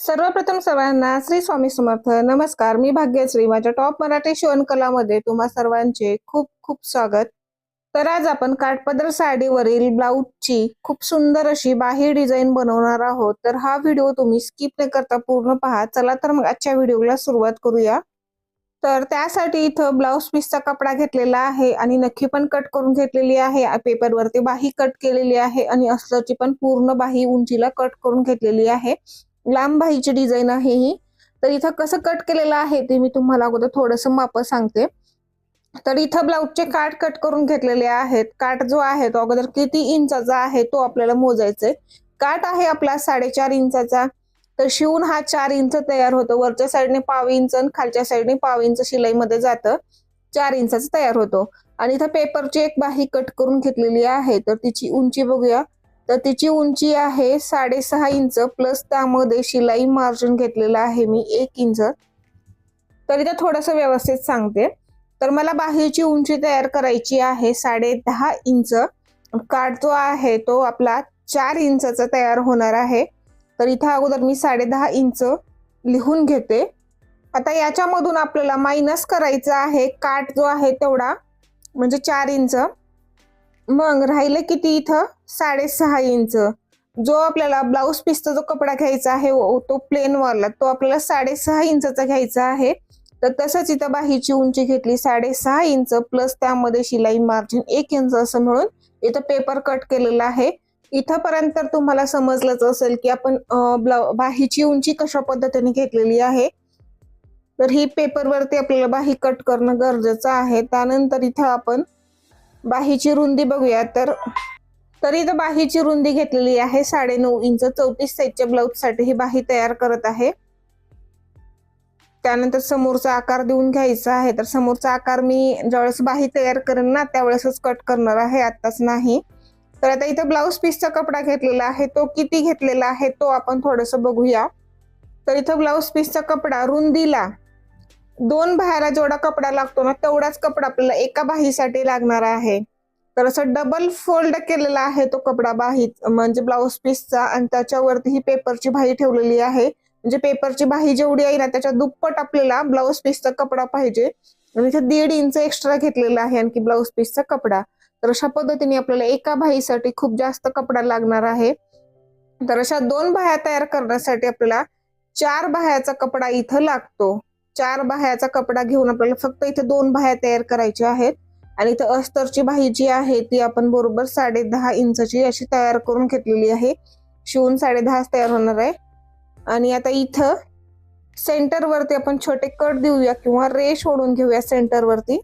सर्वप्रथम सर्वांना श्री स्वामी समर्थ. नमस्कार. मी भाग्यश्री माझ्या टॉप मराठी शिवणकलामध्ये तुम्हा सर्वांचे खूप खूप स्वागत. तर आज आपण काठपदर साडीवरील ब्लाऊजची खूप सुंदर अशी बाही डिझाईन बनवणार आहोत. तर हा व्हिडिओ तुम्ही स्किप न करता पूर्ण पहा. चला तर मग आजच्या व्हिडिओला सुरुवात करूया. तर त्यासाठी इथं ब्लाऊज पीसचा कपडा घेतलेला आहे आणि नक्की पण कट करून घेतलेली आहे. पेपरवरती बाही कट केलेली आहे आणि अस्लरची पण पूर्ण बाही उंचीला कट करून घेतलेली आहे. लांब बाहीची डिझाईन आहे ही. तर इथं कसं कट केलेलं आहे ते मी तुम्हाला अगोदर थोडंसं माप सांगते. तर इथं ब्लाऊजचे काठ कट करून घेतलेले आहेत. काठ जो आहे तो अगोदर किती इंचाचा आहे तो आपल्याला मोजायचा आहे काठ आहे आपला साडेचार इंचाचा. तर शिवून हा चार इंच तयार होतो. वरच्या साईडने पाव इंच आणि खालच्या साईडने पाव इंच शिलाईमध्ये जातं. चार इंचाचा तयार होतो. आणि इथं पेपरची एक बाही कट करून घेतलेली आहे. तर तिची उंची बघूया. तर तिची उंची आहे साडेसहा इंच प्लस त्यामध्ये शिलाई मार्जिन घेतलेलं आहे मी एक इंच. तर इथं थोडंसं व्यवस्थित सांगते. तर मला बाहेरची उंची तयार करायची आहे साडे दहा इंच. काठ जो आहे तो आपला चार इंचाचा तयार होणार आहे. तर इथं अगोदर मी साडे दहा इंच लिहून घेते. आता याच्यामधून आपल्याला मायनस करायचं आहे. काठ जो आहे तेवढा म्हणजे चार इंच. मग राहिलं किती इथं? साडेसहा इंच. जो आपल्याला ब्लाऊज पीसचा जो कपडा घ्यायचा आहे तो प्लेन वाला तो आपल्याला साडेसहा इंचचा घ्यायचा आहे. तर तसंच इथं बाहीची उंची घेतली साडेसहा इंच प्लस त्यामध्ये शिलाई मार्जिन एक इंच असं मिळून इथं पेपर कट केलेला आहे. इथंपर्यंत तर तुम्हाला समजलंच असेल की आपण ब्लाउ बाहीची उंची कशा पद्धतीने घेतलेली आहे. तर ही पेपरवरती आपल्याला बाही कट करणं गरजेचं आहे. त्यानंतर इथं आपण बाहीची रुंदी बघूया. तर तरी तर बाहीची रुंदी घेतलेली आहे. साडे नऊ इंच चौतीस साईजच्या ब्लाऊजसाठी ही बाही तयार करत आहे. त्यानंतर समोरचा आकार देऊन घ्यायचा आहे. तर समोरचा आकार मी ज्यावेळेस बाही तयार करेन ना त्यावेळेसच कट करणार आहे. आत्ताच नाही. तर आता इथं ब्लाऊज पीसचा कपडा घेतलेला आहे. तो किती घेतलेला आहे तो आपण थोडस बघूया. तर इथं ब्लाऊज पीसचा कपडा रुंदीला दोन बाहेर जेवढा कपडा लागतो ना तेवढाच कपडा आपल्याला एका बाहीसाठी लागणार आहे. तर असं डबल फोल्ड केलेला आहे तो कपडा बाही म्हणजे ब्लाऊज पीसचा आणि त्याच्यावरती ही पेपरची बाही ठेवलेली आहे. म्हणजे पेपरची बाही जेवढी आहे ना त्याच्या दुप्पट आपल्याला ब्लाऊज पीसचा कपडा पाहिजे. आणि इथे दीड इंच एक्स्ट्रा घेतलेला आहे आणखी ब्लाऊज पीसचा कपडा. तर अशा पद्धतीने आपल्याला एका बाहीसाठी खूप जास्त कपडा लागणार आहे. तर अशा दोन बाह्या तयार करण्यासाठी आपल्याला चार बाह्याचा कपडा इथं लागतो. चार बाह्याचा कपडा घेऊन आपल्याला फक्त इथे दोन बाह्या तयार करायच्या आहेत. आणि इथं अस्तरची बाही जी आहे ती आपण बरोबर साडे दहा इंचची अशी तयार करून घेतलेली आहे. शिवून साडे दहाच तयार होणार आहे. आणि आता इथं सेंटरवरती आपण छोटे कट देऊया किंवा रेश ओढून घेऊया सेंटरवरती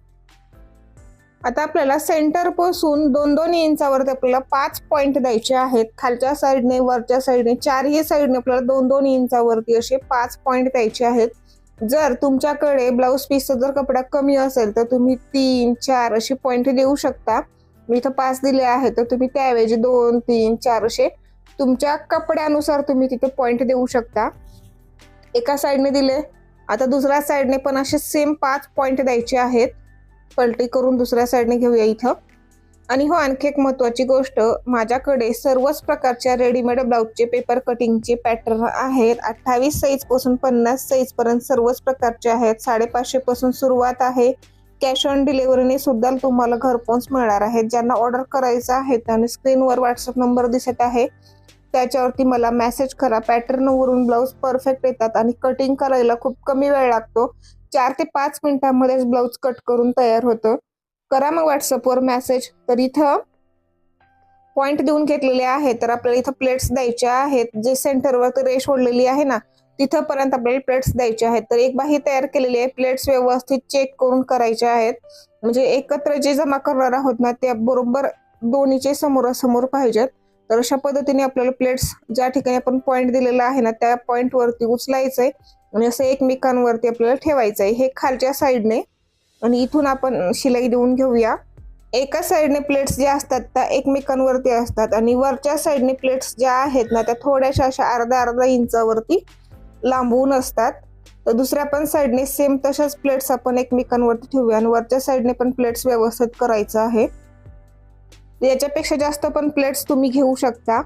आता आपल्याला सेंटरपासून दोन दोन इंचावरती आपल्याला पाच पॉइंट द्यायचे आहेत. खालच्या साईडने वरच्या साईडने चारही साईडने आपल्याला दोन दोन इंचावरती असे पाच पॉइंट द्यायचे आहेत. जर तुमच्याकडे ब्लाऊज पीसचा जर कपडा कमी असेल तर तुम्ही तीन चार असे पॉईंट देऊ शकता. मी इथं पाच दिले आहेत तर तुम्ही त्याऐवजी दोन तीन चार असे तुमच्या कपड्यानुसार तुम्ही तिथे पॉईंट देऊ शकता. एका साईडने दिले. आता दुसऱ्या साईडने पण असे सेम पाच पॉईंट द्यायचे आहेत. पलटी करून दुसऱ्या साईडने घेऊया इथं. आणि हो आणखी एक महत्वाची गोष्ट माझ्याकडे सर्वच प्रकारच्या रेडीमेड ब्लाऊजचे पेपर कटिंगचे पॅटर्न आहेत. अठ्ठावीस साईजपासून पन्नास साईज पर्यंत सर्वच प्रकारचे आहेत. साडेपाचशे पासून सुरुवात आहे. कॅश ऑन डिलिव्हरीने सुद्धा तुम्हाला घरपोच मिळणार आहेत ज्यांना ऑर्डर करायचं आहे आणि स्क्रीनवर व्हॉट्सअप नंबर दिसत आहे. त्याच्यावरती मला मेसेज करा. पॅटर्नवरून ब्लाऊज परफेक्ट येतात आणि कटिंग करायला खूप कमी वेळ लागतो. चार ते पाच मिनिटांमध्येच ब्लाऊज कट करून तयार होतं. करा मग व्हॉट्सअपवर मेसेज तर इथं पॉइंट देऊन घेतलेले आहे तर आपल्याला इथं प्लेट्स द्यायच्या आहेत. जे सेंटरवर रेश ओढलेली आहे ना तिथंपर्यंत आपल्याला प्लेट्स द्यायचे आहेत. तर एक बाही तयार केलेली आहे. प्लेट्स व्यवस्थित चेक करून करायचे आहेत. म्हणजे एकत्र जे जमा करणार आहोत ना त्या बरोबर दोन्हीचे समोरासमोर पाहिजेत. तर अशा पद्धतीने आपल्याला प्लेट्स ज्या ठिकाणी आपण पॉईंट दिलेला आहे ना त्या पॉईंटवरती उचलायचं आहे आणि असं एकमेकांवरती आपल्याला ठेवायचं आहे हे खालच्या साईडने आणि इथून आपण शिलाई देऊन घेऊया. एका साईडने प्लेट्स ज्या असतात त्या एकमेकांवरती असतात आणि वरच्या साईडने प्लेट्स ज्या आहेत ना त्या थोड्याशा अशा अर्धा अर्धा इंचावरती लांबून असतात. तर दुसऱ्या पण साईडने सेम तशाच प्लेट्स आपण एकमेकांवरती ठेवूया आणि वरच्या साईडने पण प्लेट्स व्यवस्थित करायचं आहे. याच्यापेक्षा जास्त पण प्लेट्स तुम्ही घेऊ शकता.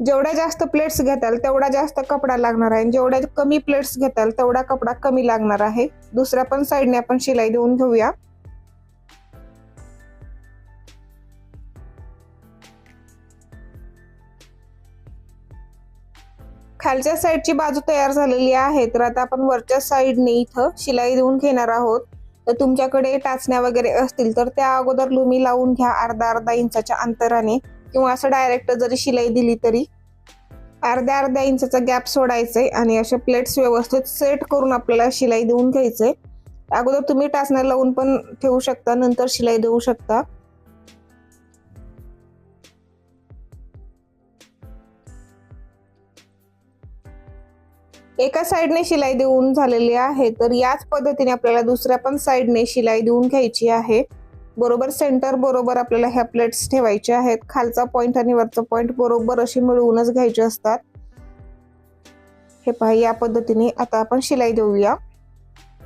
जेवढ्या जास्त प्लेट्स घेताल तेवढा जास्त कपडा लागणार आहे. जेवढ्या कमी प्लेट्स घेताल तेवढा कपडा कमी लागणार आहे. दुसऱ्या पण साईडने आपण शिलाई देऊन घेऊया. खालच्या साईडची बाजू तयार झालेली आहे. तर आता आपण वरच्या साईडने इथं शिलाई देऊन घेणार आहोत. तर तुमच्याकडे टाचण्या वगैरे असतील तर त्या अगोदर लुमी लावून घ्या. अर्धा अर्धा इंचाच्या अंतराने. किंवा असं डायरेक्ट जरी शिलाई दिली तरी अर्ध्या अर्ध्या इंचाचा गॅप सोडायचंय आणि अशा प्लेट्स व्यवस्थित सेट करून आपल्याला शिलाई देऊन घ्यायचंय. अगोदर तुम्ही टाचण्या लावून पण ठेवू शकता नंतर शिलाई देऊ शकता. एका साईडने शिलाई देऊन झालेली आहे तर याच पद्धतीने आपल्याला दुसऱ्या पण साईडने शिलाई देऊन घ्यायची आहे. बरोबर सेंटर बरोबर आपल्याला ह्या प्लेट्स ठेवायच्या आहेत. खालचा पॉईंट आणि वरचा पॉईंट बरोबर अशी मिळवूनच घ्यायचे असतात. हे पहा या पद्धतीने आता आपण शिलाई देऊया.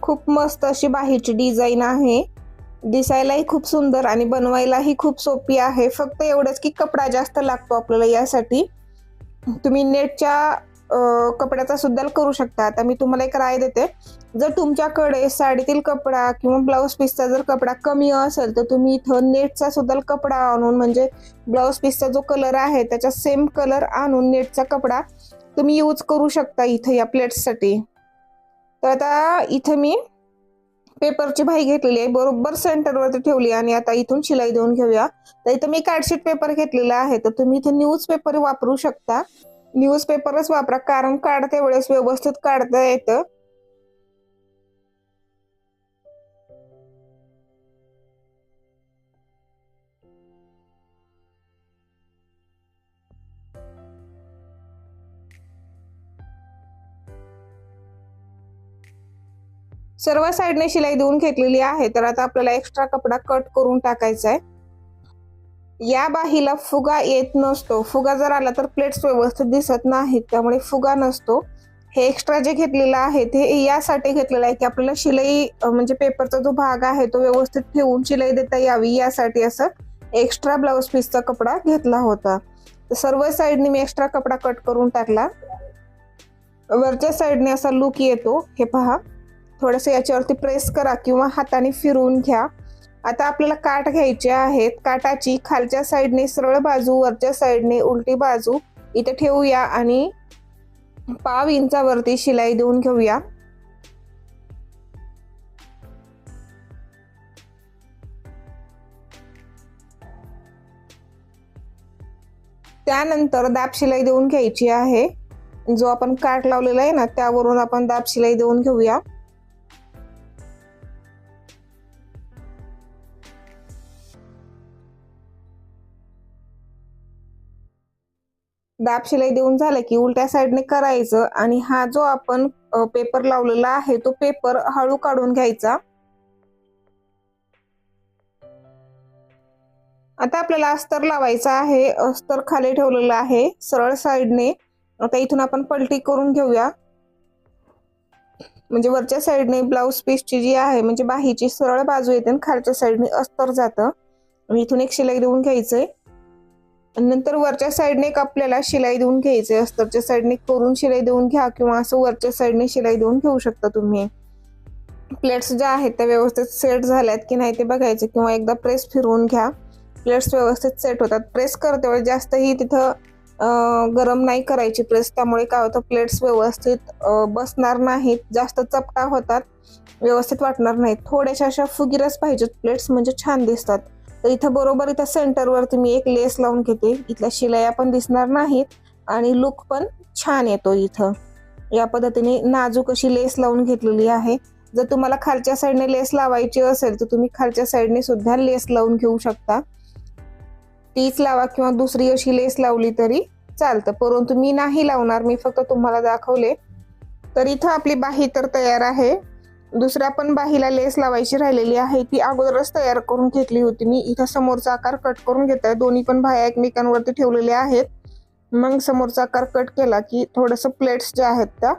खूप मस्त अशी बाहीची डिझाईन आहे. दिसायलाही खूप सुंदर आणि बनवायलाही खूप सोपी आहे. फक्त एवढंच की कपडा जास्त लागतो आपल्याला यासाठी. तुम्ही नेटच्या कपड्याचा सुद्धा करू शकता. आता मी तुम्हाला एक राय देते. जर तुमच्याकडे साडीतील कपडा किंवा ब्लाऊज पीसचा जर कपडा कमी असेल तर तुम्ही इथं नेटचा सुद्धा कपडा आणून म्हणजे ब्लाऊज पीसचा जो कलर आहे त्याचा सेम कलर आणून नेटचा कपडा तुम्ही यूज करू शकता इथं या प्लेट्ससाठी. तर आता इथं मी पेपरची भाई घेतलेली आहे. बरोबर सेंटरवरती ठेवली आणि आता इथून शिलाई देऊन घेऊया. तर इथं मी कार्डशीट पेपर घेतलेला आहे. तर तुम्ही इथं न्यूज पेपर वापरू शकता. न्यूजपेपरच वापरा कारण काढते वेळेस व्यवस्थित काढता येतं. सर्व साईडने शिलाई देऊन घेतलेली आहे तर आता आपल्याला एक्स्ट्रा कपडा कट करून टाकायचा आहे. या बाहीला फुगा येत नसतो. फुगा जर आला तर प्लेट्स व्यवस्थित दिसत नाहीत. त्यामुळे फुगा नसतो. हे एक्स्ट्रा जे घेतलेलं आहे ते यासाठी घेतलेलं आहे की आपल्याला शिलाई म्हणजे पेपरचा जो भाग आहे तो व्यवस्थित ठेवून शिलाई देता यावी. यासाठी असं एक्स्ट्रा ब्लाऊज पीसचा कपडा घेतला होता. तर सर्व साईडने मी एक्स्ट्रा कपडा कट करून टाकला. वरच्या साईडने असा लुक येतो. हे पहा. थोडंसं याच्यावरती प्रेस करा किंवा हाताने फिरवून घ्या. आता आपल्याला काठ घ्यायचे आहेत. काटाची खालच्या साईडने सरळ बाजू वरच्या साईडने उलटी बाजू इथे ठेवूया आणि पाव इंचावरती शिलाई देऊन घेऊया. त्यानंतर दाब शिलाई देऊन घ्यायची आहे. जो आपण काठ लावलेला आहे ना त्यावरून आपण दाब शिलाई देऊन घेऊया. दाब शिलाई देऊन झालं की उलट्या साईडने करायचं आणि हा जो आपण पेपर लावलेला आहे तो पेपर हळू काढून घ्यायचा. आता आपल्याला अस्तर लावायचा आहे. अस्तर खाली ठेवलेलं आहे. सरळ साईडने आता इथून आपण पलटी करून घेऊया. म्हणजे वरच्या साईडने ब्लाऊज पीसची जी आहे म्हणजे बाहीची सरळ बाजू येते आणि खालच्या साईडने अस्तर जातं. इथून एक शिलाई देऊन घ्यायचंय. नंतर वरच्या साईडने एक आपल्याला शिलाई देऊन घ्यायचे अस्तरच्या साईडने करून शिलाई देऊन घ्या किंवा असं वरच्या साईडने शिलाई देऊन घेऊ शकता तुम्ही. प्लेट्स ज्या आहेत त्या व्यवस्थित सेट झाल्यात की नाही ते बघायचे किंवा एकदा प्रेस फिरवून घ्या. प्लेट्स व्यवस्थित सेट होतात. प्रेस करते वेळेस जास्तही तिथं गरम नाही करायची प्रेस त्यामुळे काय होतं? प्लेट्स व्यवस्थित बसणार नाहीत. जास्त चपटा होतात. व्यवस्थित वाटणार नाहीत. थोड्याशा अशा फुगिरच पाहिजेत. प्लेट्स म्हणजे छान दिसतात. तर इथं बरोबर इथं सेंटरवरती मी एक लेस लावून घेते. इथल्या शिलाया पण दिसणार नाहीत आणि लुक पण छान येतो इथं. या पद्धतीने नाजूक अशी लेस लावून घेतलेली आहे. जर तुम्हाला खालच्या साईडने लेस लावायची असेल तर तुम्ही खालच्या साईडने सुद्धा लेस लावून घेऊ शकता. तीच लावा किंवा दुसरी अशी लेस लावली तरी चालतं. परंतु मी नाही लावणार मी फक्त तुम्हाला दाखवले. तर इथं आपली बाही तर तयार आहे. दुसऱ्या पण बाहीला लेस लावायची राहिलेली आहे. ती अगोदरच तयार करून घेतली होती. मी इथं समोरचा आकार कट करून घेत आहे दोन्ही पण बाह्या एकमेकांवरती ठेवलेल्या आहेत. मग समोरचा आकार कट केला की थोडंसं प्लेट्स ज्या आहेत त्या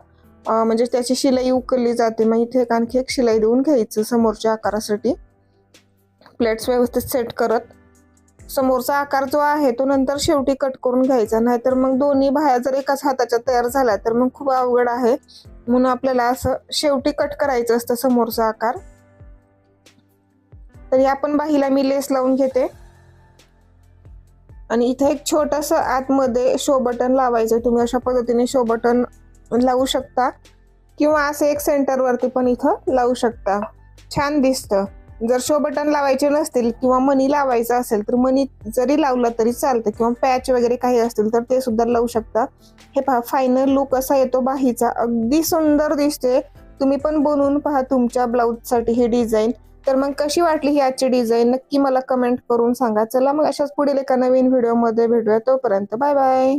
म्हणजे त्याची शिलाई उकलली जाते. मग इथे एक आणखी एक शिलाई देऊन घ्यायचं समोरच्या आकारासाठी. प्लेट्स व्यवस्थित सेट करत. समोरचा आकार जो आहे तो नंतर शेवटी कट करून घ्यायचा. नाहीतर मग दोन्ही बाह्या जर एकाच हाताच्या तयार झाल्या तर मग खूप अवघड आहे. म्हणून आपल्याला असं शेवटी कट करायचं असतं समोरचा आकार. तर या पण बाहीला मी लेस लावून घेते. आणि इथे एक छोटस आतमध्ये शो बटन लावायचं. तुम्ही अशा पद्धतीने शो बटन लावू शकता. किंवा असं एक सेंटरवरती पण इथं लावू शकता. छान दिसतं. जर शो बटन लावायचे नसतील किंवा मनी लावायचं असेल तर मनी जरी लावलं तरी चालतं. किंवा पॅच वगैरे काही असतील तर ते सुद्धा लावू शकता हे पहा फायनल लुक असा येतो बाहीचा. अगदी सुंदर दिसते. तुम्ही पण बनवून पहा तुमच्या ब्लाऊजसाठी ही डिझाईन तर मग कशी वाटली ही आजची डिझाईन नक्की मला कमेंट करून सांगा. चला मग अशाच पुढील एका नवीन व्हिडिओमध्ये भेटूया. तोपर्यंत बाय बाय